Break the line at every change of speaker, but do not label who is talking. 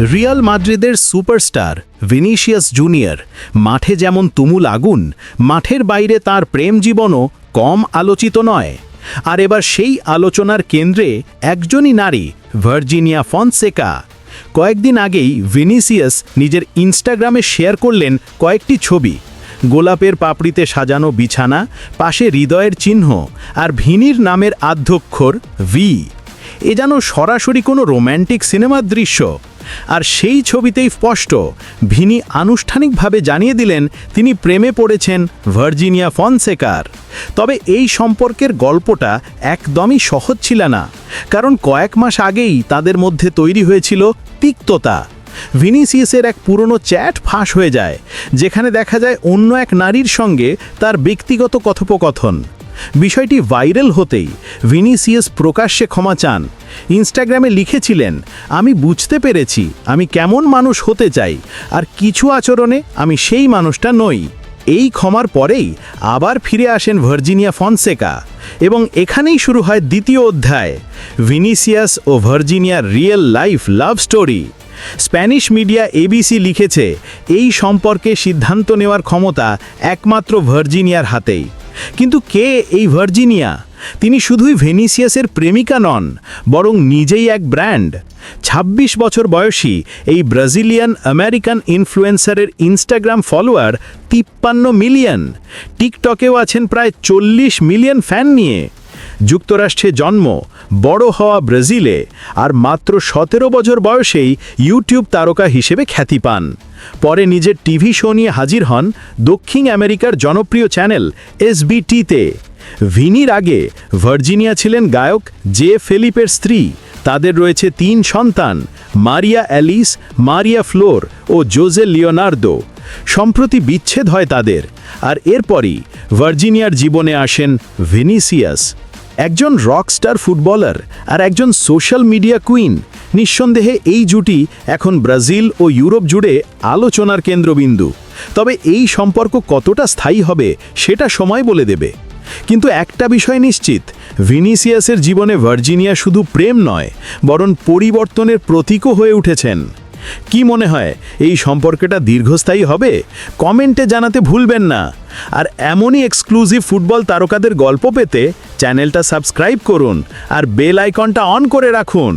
Real মাদ্রিদের superstar Vinicius junior, মাঠে যেমন তুমুল আগুন, মাঠের বাইরে তার প্রেম জীবনও কম আলোচিত নয়। আর এবার সেই আলোচনার কেন্দ্রে একজনই নারী, ভার্জিনিয়া ফনসেকা। কয়েকদিন আগেই ভিনিসিয়াস নিজের ইনস্টাগ্রামে শেয়ার করলেন কয়েকটি ছবি। গোলাপের পাপড়িতে সাজানো বিছানা, পাশে হৃদয়ের চিহ্ন আর ভিনির নামের আধ্যক্ষর ভি। এ যেন সরাসরি কোনো রোম্যান্টিক সিনেমার দৃশ্য। আর সেই ছবিতেই স্পষ্ট। ভিনি আনুষ্ঠানিকভাবে জানিয়ে দিলেন, তিনি প্রেমে পড়েছেন ভার্জিনিয়া ফনসেকার। তবে এই সম্পর্কের গল্পটা একদমই সহজ ছিল না, কারণ কয়েক মাস আগেই তাদের মধ্যে তৈরি হয়েছিল তিক্ততা। ভিনিসিয়াসের এক পুরনো চ্যাট ফাঁস হয়ে যায়, যেখানে দেখা যায় অন্য এক নারীর সঙ্গে তার ব্যক্তিগত কথোপকথন। বিষয়টি ভাইরাল হতেই ভিনিসিয়াস প্রকাশ্যে ক্ষমা চান। ইনস্টাগ্রামে লিখেছিলেন, আমি বুঝতে পেরেছি আমি কেমন মানুষ হতে চাই, আর কিছু আচরণে আমি সেই মানুষটা নই। এই ক্ষমার পরেই আবার ফিরে আসেন ভার্জিনিয়া ফনসেকা এবং এখানেই শুরু হয় দ্বিতীয় অধ্যায়, ভিনিসিয়াস ও ভার্জিনিয়ার real life love story. Spanish media ABC লিখেছে, এই সম্পর্কে সিদ্ধান্ত নেওয়ার ক্ষমতা একমাত্র ভার্জিনিয়ার হাতেই। কিন্তু কে এই ভার্জিনিয়া? তিনি শুধুই ভেনিসিয়াসের প্রেমিকা নন, বরং নিজেই এক ব্র্যান্ড। ২৬ বছর বয়সী এই ব্রাজিলিয়ান আমেরিকান ইনফ্লুয়েন্সারের ইনস্টাগ্রাম ফলোয়ার তিপ্পান্ন মিলিয়ন। টিকটকেও আছেন প্রায় চল্লিশ মিলিয়ন ফ্যান নিয়ে। যুক্তরাষ্ট্রে জন্ম, বড় হওয়া ব্রাজিলে, আর মাত্র সতেরো বছর বয়সেই ইউটিউব তারকা হিসেবে খ্যাতি পান। পরে নিজের টিভি শো নিয়ে হাজির হন দক্ষিণ আমেরিকার জনপ্রিয় চ্যানেল এসবিটিতে। ভিনির আগে ভার্জিনিয়া ছিলেন গায়ক জে ফেলিপের স্ত্রী। তাদের রয়েছে তিন সন্তান, মারিয়া অ্যালিস, মারিয়া ফ্লোর ও জোজে লিওনার্দো। সম্প্রতি বিচ্ছেদ হয় তাদের, আর এরপরই ভার্জিনিয়ার জীবনে আসেন ভিনিসিয়াস। একজন রকস্টার ফুটবলার আর একজন সোশ্যাল মিডিয়া কুইন নিঃসন্দেহে এই জুটি এখন ব্রাজিল ও ইউরোপ জুড়ে আলোচনার কেন্দ্রবিন্দু। তবে এই সম্পর্ক কতটা স্থায়ী হবে সেটা সময় বলে দেবে। কিন্তু একটা বিষয় নিশ্চিত, ভিনিসিয়াসের জীবনে ভার্জিনিয়া শুধু প্রেম নয়, বরং পরিবর্তনের প্রতীকও হয়ে উঠেছেন। কি মনে হয়, এই সম্পর্কটা দীর্ঘস্থায়ী হবে? কমেন্টে জানাতে ভুলবেন না। আর এমনই এক্সক্লুসিভ ফুটবল তারকাদের গল্প পেতে চ্যানেলটা সাবস্ক্রাইব করুন আর বেল আইকনটা অন করে রাখুন।